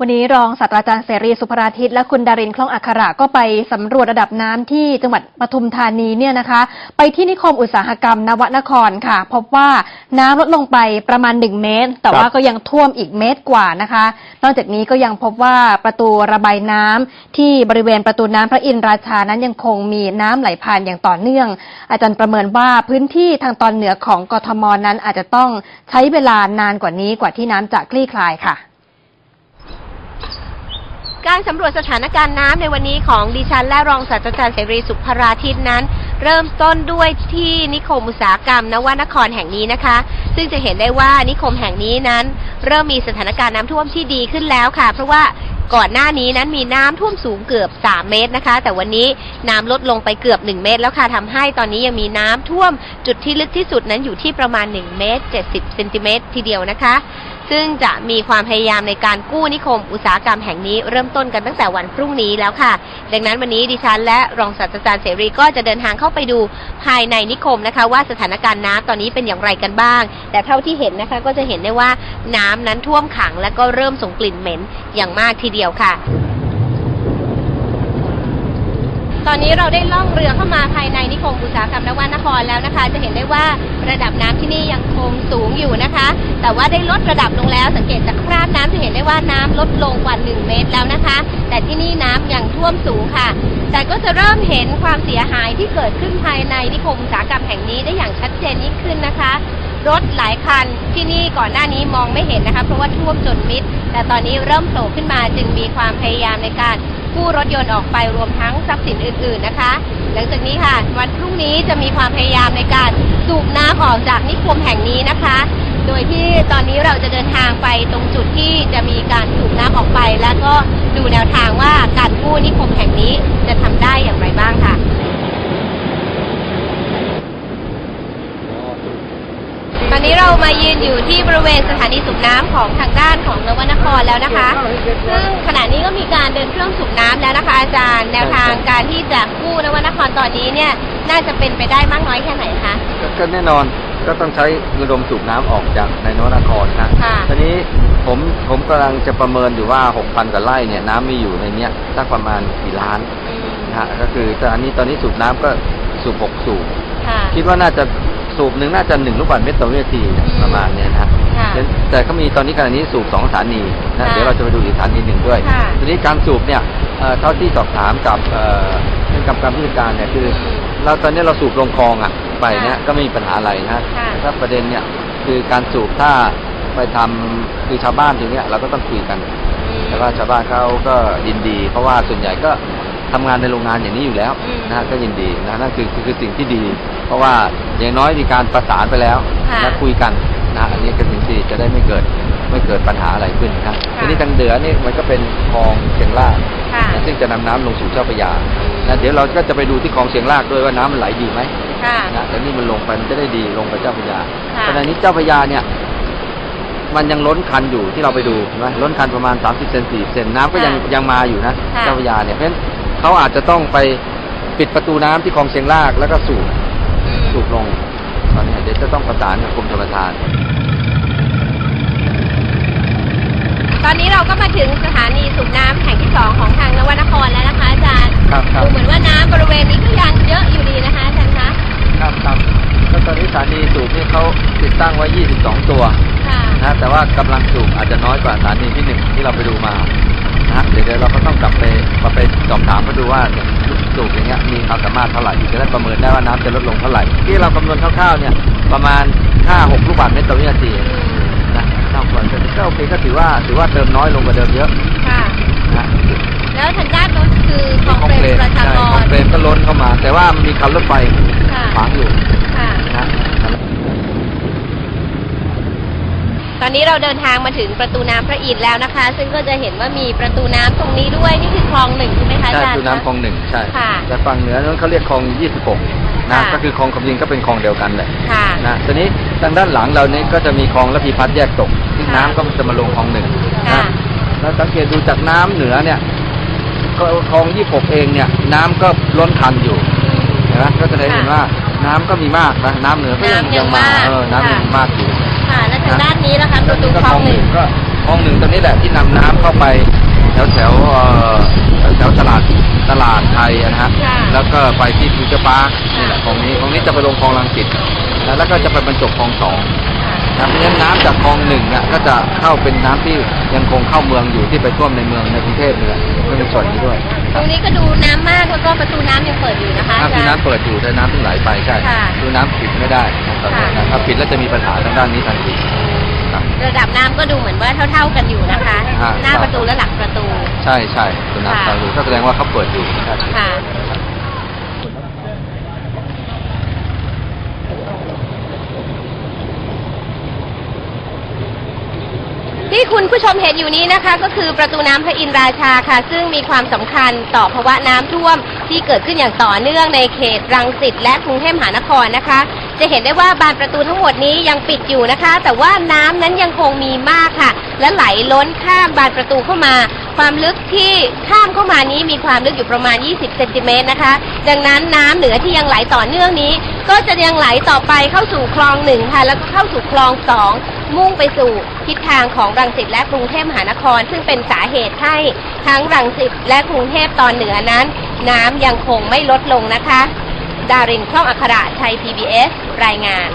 วันนี้รองศาสตราจารย์เสรีสุภราทิตและคุณดารินคล่องอัคระก็ไปสำรวจระดับน้ำที่จังหวัดปทุมธานีเนี่ยนะคะ ไปที่นิคมอุตสาหกรรมนวนครค่ะ พบว่าน้ำลดลงไปประมาณ 1 เมตร แต่ว่าก็ยังท่วมอีกเมตรกว่านะคะ นอกจากนี้ก็ยังพบว่าประตูระบายน้ำที่บริเวณประตูน้ำพระอินทราชานั้นยังคงมีน้ำไหลผ่านอย่างต่อเนื่อง อาจารย์ประเมินว่าพื้นที่ทางตอนเหนือของกทมนั้นอาจจะต้องใช้เวลานานกว่านี้กว่าที่น้ำจะคลี่คลายค่ะ การสำรวจสถานการณ์น้ำในวันนี้ของดิฉันและรองศาสตราจารย์เสรีสุขภราทิตนั้น เริ่มต้นด้วยที่นิคมอุตสาหกรรมนวนครแห่งนี้นะคะ ซึ่งจะเห็นได้ว่านิคมแห่งนี้นั้น เริ่มมีสถานการณ์น้ำท่วมที่ดีขึ้นแล้วค่ะ เพราะว่าก่อนหน้านี้นั้นมีน้ำท่วมสูงเกือบ 3 เมตรนะคะ แต่วันนี้น้ำลดลงไปเกือบ 1 เมตรแล้วค่ะทำให้ตอนนี้ยังมีน้ำท่วมจุดที่ลึกที่สุดนั้นอยู่ที่ประมาณ 1 เมตร 70เซนติเมตรทีเดียวนะคะ ซึ่งจะมีความพยายามในการกู้นิคม อุตสาหกรรมแห่งนี้เริ่มต้นกันตั้งแต่วันพรุ่งนี้แล้วค่ะ ดังนั้นวันนี้ดิฉันและรองศาสตราจารย์เสรีก็จะเดินทางเข้าไปดูภายในนิคมนะคะ ว่าสถานการณ์น้ำตอนนี้เป็นอย่างไรกันบ้าง แต่เท่าที่เห็นนะคะก็จะเห็นได้ว่าน้ำนั้นท่วมขังและก็เริ่มส่งกลิ่นเหม็นอย่างมากทีเดียวค่ะ ตอนนี้เราได้ล่องเรือเข้ามาภายในนิคมอุตสาหกรรมนวนครแล้วนะคะ จะเห็นได้ว่าระดับน้ำที่นี่ยังคงสูงอยู่นะคะ แต่ว่าได้ลดระดับลงแล้ว สังเกตจากคราบน้ำจะเห็นได้ว่าน้ำลดลงกว่า 1 เมตรแล้วนะคะ แต่ที่นี่น้ำยังท่วมสูงค่ะ แต่ก็จะเริ่มเห็นความเสียหายที่เกิดขึ้นภายในนิคมอุตสาหกรรมแห่งนี้ได้อย่างชัดเจนยิ่งขึ้นนะคะรถหลายคันที่นี่ก่อนหน้านี้มองไม่เห็นนะคะ เพราะว่าท่วมจนมิด แต่ตอนนี้เริ่มโผล่ขึ้นมาจึงมีความพยายามในการ กู้รถยนต์ออกไปรวมทั้งทรัพย์สินอื่น ๆนะคะ หลังจากนี้ค่ะ วันพรุ่งนี้จะมีความพยายามในการสูบน้ำออกจากนิคมแห่งนี้นะคะ โดยที่ตอนนี้เราจะเดินทางไปตรงจุดที่จะมีการสูบน้ำออกไป แล้วก็ดูแนวทางว่าการกู้นิคมแห่งนี้จะทำได้อย่างไรบ้างค่ะ ต อนนี้เรามายืนอยู่ที่บริเวณสถานีสูบน้ำของทางด้านของนวนครแล้วนะคะ ซึ่งขณะนี้ก็มีการเดินเครื่องสูบน้ำแล้วนะคะ อาจารย์แนวทางการที่จะกู้นวนครตอนนี้เนี่ยน่าจะเป็นไปได้มากน้อยแค่ไหนคะก็ก็แน่นอนก็ต้องใช้ระดมสูบน้ำออกจากในนวนครนะค่ะทีนี้ผมผมกำลังจะประเมินอยู่ว่า 6,000กว่าไร่เนี่ยน้ำมีอยู่ในเนี้ยสักประมาณกี่ล้านนะฮะก็คือตอนนี้ตอนนี้สูบน้ำก็สูบหกสูบค่ะคิดว่าน่าจะ สูบหนึ่งน่าจะหนึ่งลูกบาศก์เมตรต่อวินาทีเนี่ยอืมประมาณเนี้ยนะฮะค่ะแต่แต่เขามีตอนนี้ขณะนี้สูบสองสถานีนะค่ะเดี๋ยวเราจะไปดูอีกสถานีหนึ่งด้วยค่ะทีนี้การสูบเนี่ยเอ่อเท่าที่สอบถามกับเอ่อท่านกรรมการผู้จัดการเนี่ยคืออืมเราตอนนี้เราสูบลงคลองอะไปเนี่ยค่ะก็ไม่มีปัญหาอะไรนะค่ะถ้าประเด็นเนี่ยคือการสูบถ้าไปทำคือชาวบ้านตรงเนี้ยเราก็ต้องคุยกัน แต่ว่าชาวบ้านเขาก็ยินดี เพราะว่าส่วนใหญ่ก็ทำงานในโรงงานอย่างนี้อยู่แล้วอืมนะฮะก็ยินดีนะนั่นคือคือคือสิ่งที่ดี เพราะว่าอย่างน้อยมีการประสานไปแล้วค่ะและคุยกันนะอันนี้ก็สิ่งที่จะได้ไม่เกิดไม่เกิดปัญหาอะไรขึ้นนะทีนี้ทางเหนือนี่มันก็เป็นคลองเชียงรากค่ะนะซึ่งจะนำน้ำลงสู่เจ้าพระยานะเดี๋ยวเราก็จะไปดูที่คลองเชียงรากด้วยว่าน้ำมันไหลดีไหมค่ะนะแต่นี่มันลงไปมันจะได้ดีลงไปเจ้าพระยาค่ะขณะนี้เจ้าพระยาเนี่ย มันยังล้นคันอยู่ที่เราไปดูเห็นไหมล้นคันประมาณ30เซน4เซนน้ำก็ยังค่ะยังมาอยู่นะค่ะเจ้าพระยาเนี่ยเพราะฉะนั้นเขาอาจจะต้องไปปิดประตูน้ำที่คลองเชียงรากแล้วก็สูบอืม สูบลงตอนนี้เดี๋ยวจะต้องประสานกับกรมชลประทาน ตอนนี้เราก็มาถึงสถานีสูบน้ำแห่งที่สองของทางนวนครแล้วนะคะอาจารย์ครับครับ ดูเหมือนว่าน้ำบริเวณนี้ก็ยังเยอะอยู่ดีนะคะอาจารย์คะครับครับก็ตอนนี้สถานีสูบนี่เขาติดตั้งไว้ 22 ตัวค่ะนะแต่ว่ากำลังสูบอาจจะน้อยกว่าสถานีที่หนึ่งที่เราไปดูมานะฮะเดี๋ยวเดี๋ยวเราก็ต้องกลับไปกลับไปสอบถามมาดูว่าเนี่ย สูบอย่างเงี้ยมีความสามารถเท่าไหร่จะได้ประเมินได้ว่าน้ำจะลดลงเท่าไหร่ ที่เราคำนวณคร่าวๆเนี่ยประมาณ 5-6 ลูกบาศก์เมตรต่อวินาทีอืมนะนอกส่วนก็โอเคก็ถือว่าถือว่าเติมน้อยลงกว่าเดิมเยอะค่ะนะแล้วทางด้านโน้นคือคลองเปรมประชาใช่กคลองรเปรมก็ล้นเข้ามา แต่ว่ามีคันรถไฟค่ะขวางอยู่ ค่ะ นะ ต อนนี้เราเดินทางมาถึงประตูน้ำพระอินทร์แล้วนะคะ ซึ่งก็จะเห็นว่ามีประตูน้ำตรงนี้ด้วยนี่คือคลองหนึ่งใช่ไหมคะอาใช่จารย์คือน้ำคลองหนึ่งใช่ค่ะ แต่ฝั่งเหนือนั้นเขาเรียกคลอง26นะค่ะก็คือคลองคำยิงก็เป็นคลองเดียวกันแหละค่ะนะตอนนี้ทางด้านหลังเรานี้ก็จะมีคลองระพีพัฒน์แยกตกซึ่งค่ะน้ำก็จะมาลงคลองหนึ่งค่ะนะแล้วสังเกตดูจากน้ำเหนือเนี่ยก็คลอง26เองเนี่ย น้ำก็ล้นคันอยู่นะก็จะได้เห็นว่าน้ำก็มีมากนะน้ำเหนือก็ยังน้ำยังมาากเออน้ำยังค่ะมากอยู่ ค่ะและทางด้านนี้นะคะประตูคลองหนึ่งก็คลองหนึ่งตรงนี้แหละที่นำน้ำเข้าไปแถวแถวๆเอ่อแถวแถวตลาดตลาดไทยอะนะฮะค่ะแล้วก็ไปที่ฟิวเจอร์พาร์คนี่แหละของนี้ของนี้จะไปลงคลองลังสิตนะแล้วก็จะไปบรรจบคลองสอง นะเพราะฉะนั้นน้ำจากคลองหนึ่งเนี่ยก็จะเข้าเป็นน้ำที่ยังคงเข้าเมืองอยู่ที่ไปท่วมในเมืองในกรุงเทพเนี่ยก็มีส่วนนี้ด้วยตรงนี้ก็ดูน้ำมากแล้วก็ประตูน้ำยังเปิดอยู่นะคะน้ำที่น้ำเปิดอยู่แต่น้ำที่ไหลไปใช่ค่ะดูน้ำปิดไม่ได้นะครับค่ะ ถ้าปิดแล้วจะมีปัญหาทางด้านนี้ทันทีครับ ระดับน้ำก็ดูเหมือนว่าเท่า ๆกันอยู่นะคะ ฮะ หน้าประตูและหลังประตู ใช่ใช่ดูน้ำค่ะตาดูก็แสดงว่าเขาเปิดอยู่ครับ ค่ะ ที่คุณผู้ชมเห็นอยู่นี้นะคะ ก็คือประตูน้ำพระอินทราชาค่ะ ซึ่งมีความสำคัญต่อภาวะน้ำท่วม ที่เกิดขึ้นอย่างต่อเนื่องในเขตรังสิตและกรุงเทพมหานครนะคะ จะเห็นได้ว่าบานประตูทั้งหมดนี้ยังปิดอยู่นะคะ แต่ว่าน้ำนั้นยังคงมีมากค่ะ และไหลล้นข้ามบานประตูเข้ามา ความลึกที่ข้ามเข้ามานี้มีความลึกอยู่ประมาณ 20 เซนติเมตรนะคะ ดังนั้นน้ำเหนือที่ยังไหลต่อเนื่องนี้ ก็จะยังไหลต่อไปเข้าสู่คลองหนึ่งค่ะ แล้วก็เข้าสู่คลองสอง มุ่งไปสู่ทิศทางของรังสิตและกรุงเทพมหานคร ซึ่งเป็นสาเหตุให้ทั้งรังสิตและกรุงเทพตอนเหนือนั้น น้ำยังคงไม่ลดลงนะคะ ดารินคล่องอัคระไทย PBS รายงาน